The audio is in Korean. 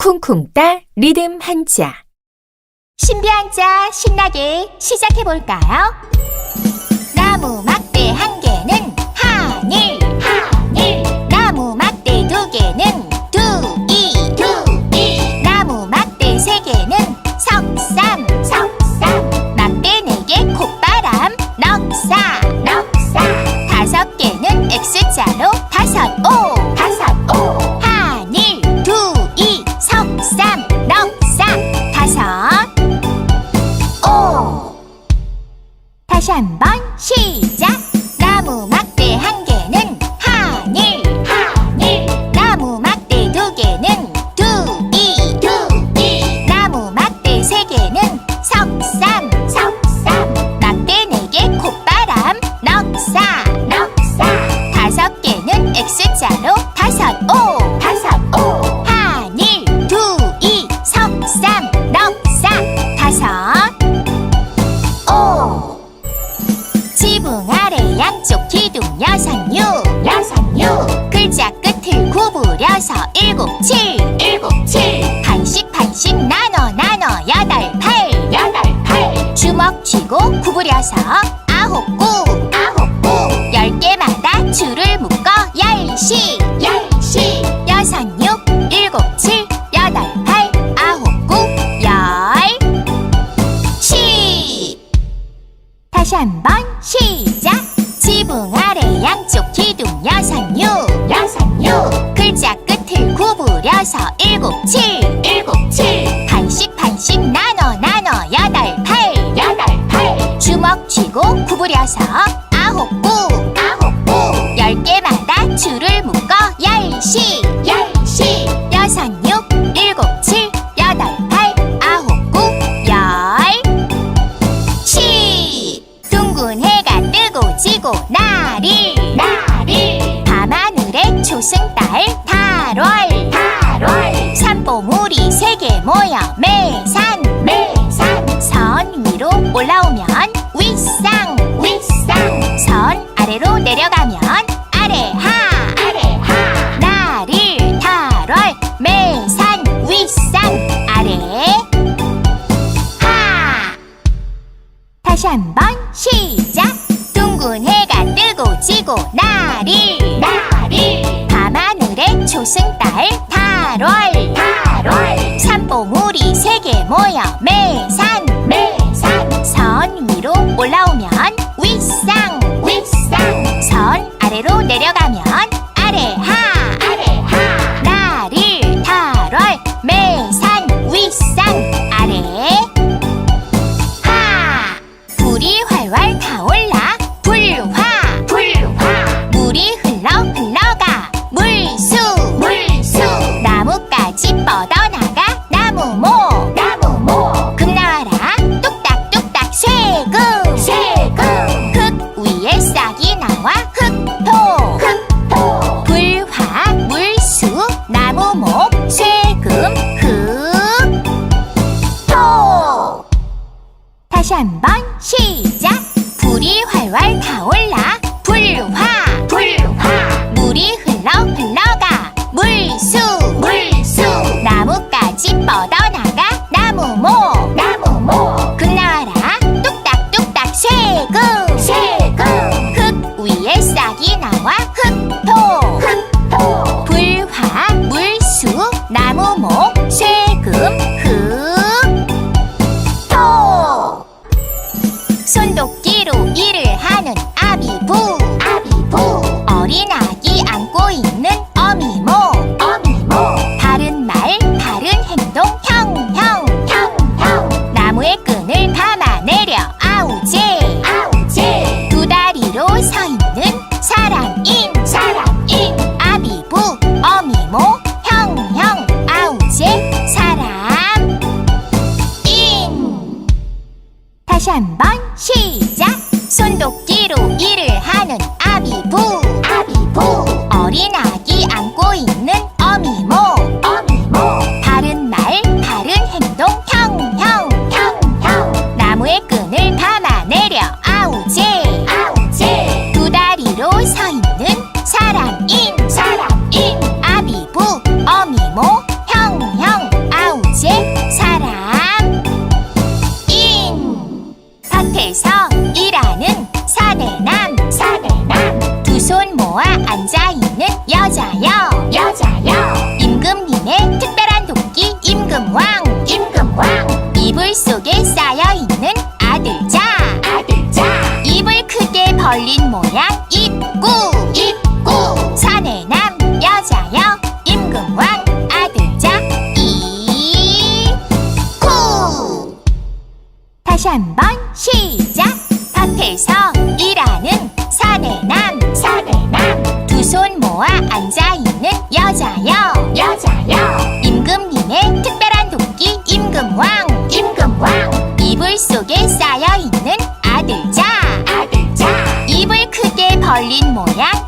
쿵쿵 따 리듬 한자 신비 한자 신나게 시작해 볼까요? 나무 뿌려서 아홉 구 아홉 구 열 개마다 줄을 묶어 열시 열시. 여섯 육 일곱 칠 여덟 팔 아홉 구열. 시 다시 한번. 뿌려서 아홉 구. 아홉 구 열 개마다 줄을 묶어 열시. 열시. 여섯 육 일곱 칠 여덟 팔 아홉 구열. 시! 둥근 해가 뜨고 지고 날이 나리 밤하늘에 초승달 달월 달월 산봉우리 세 개 모여 매산. 매산. 선 위로 올라오면 아래로 내려가면 아래 하 아래 하. 나를 탈월 매산 윗산 아래 하. 다시 한번 시작. 둥근 해가 뜨고 지고 나릴 나릴 밤하늘에 초승달 탈월 탈월 산봉우리 세 개 모여 매산 다시 번 시작! 불이 활활 타올 손도끼로 일을 하는 아비부. 다시 한번 시작. 손도끼로 일을 하는 아비부. 아비부. 어린 아기 안고 있는 회사에서 일하는 사대남 사대남. 두 손 모아 앉아있는 여자요 여자요 임금님의 특별한 도끼 임금왕 임금왕. 이불 속에 쌓여있는 아들자 아들자. 입을 크게 벌린 모양 벌린 모양